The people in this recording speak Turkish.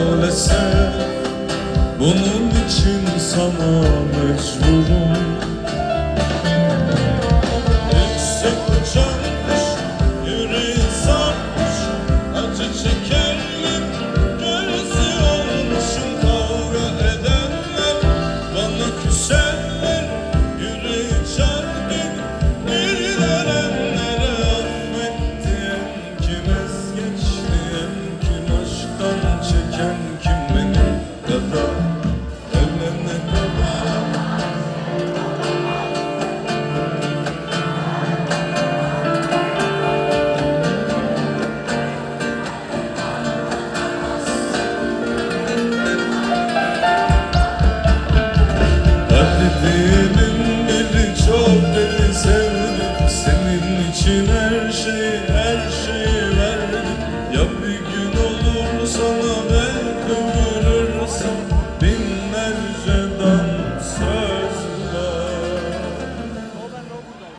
Maalesef bunun için sana mecburum. Yüksek uçanmış, yüreği sarmış Acı çekenler, gerisi olmuşum Kavga edenler, bana küsen say